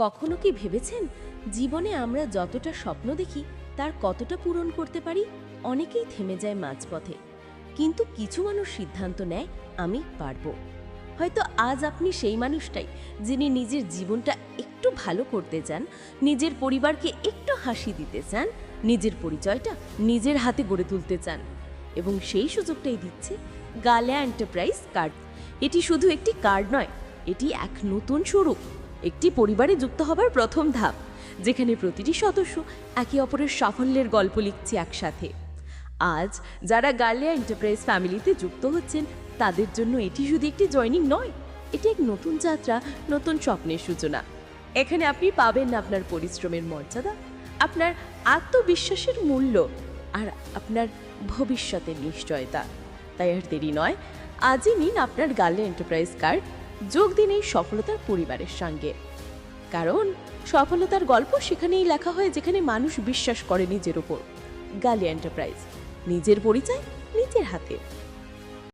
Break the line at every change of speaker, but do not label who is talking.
কখনো কি ভেবেছেন? জীবনে আমরা যতটা স্বপ্ন দেখি, তার কতটা পূরণ করতে পারি? অনেকেই থেমে যায় মাঝপথে। কিন্তু কিছু মানুষ সিদ্ধান্ত নেয়, আমি পারব। হয়তো আজ আপনি সেই মানুষটাই, যিনি নিজের জীবনটা একটু ভালো করতে চান, নিজের পরিবারকে একটু হাসি দিতে চান, নিজের পরিচয়টা নিজের হাতে গড়ে তুলতে চান। এবং সেই সুযোগটাই দিচ্ছে গালিয়া এন্টারপ্রাইজ কার্ড। এটি শুধু একটি কার্ড নয়, এটি এক নতুন শুরু একটি পরিবারে যুক্ত হবার প্রথম ধাপ, যেখানে প্রতিটি সদস্য একে অপরের সাফল্যের গল্প লিখছে একসাথে। আজ যারা গার্লিয়া এন্টারপ্রাইজ ফ্যামিলিতে যুক্ত হচ্ছেন, তাদের জন্য এটি শুধু একটি জয়নিং নয়, এটি এক নতুন যাত্রা, নতুন স্বপ্নের সূচনা। এখানে আপনি পাবেন না আপনার পরিশ্রমের মর্যাদা, আপনার আত্মবিশ্বাসের মূল্য আর আপনার ভবিষ্যতের নিশ্চয়তা। তাই আর দেরি নয়, আজই নিন আপনার গার্লিয়া এন্টারপ্রাইজ কার্ড যোগ দিন এই সফলতার পরিবারের সঙ্গে। কারণ, সফলতার গল্প সেখানেই লেখা হয় যেখানে মানুষ বিশ্বাস করে নিজের ওপর গালি এন্টারপ্রাইজ, নিজের পরিচয়, নিজের হাতে।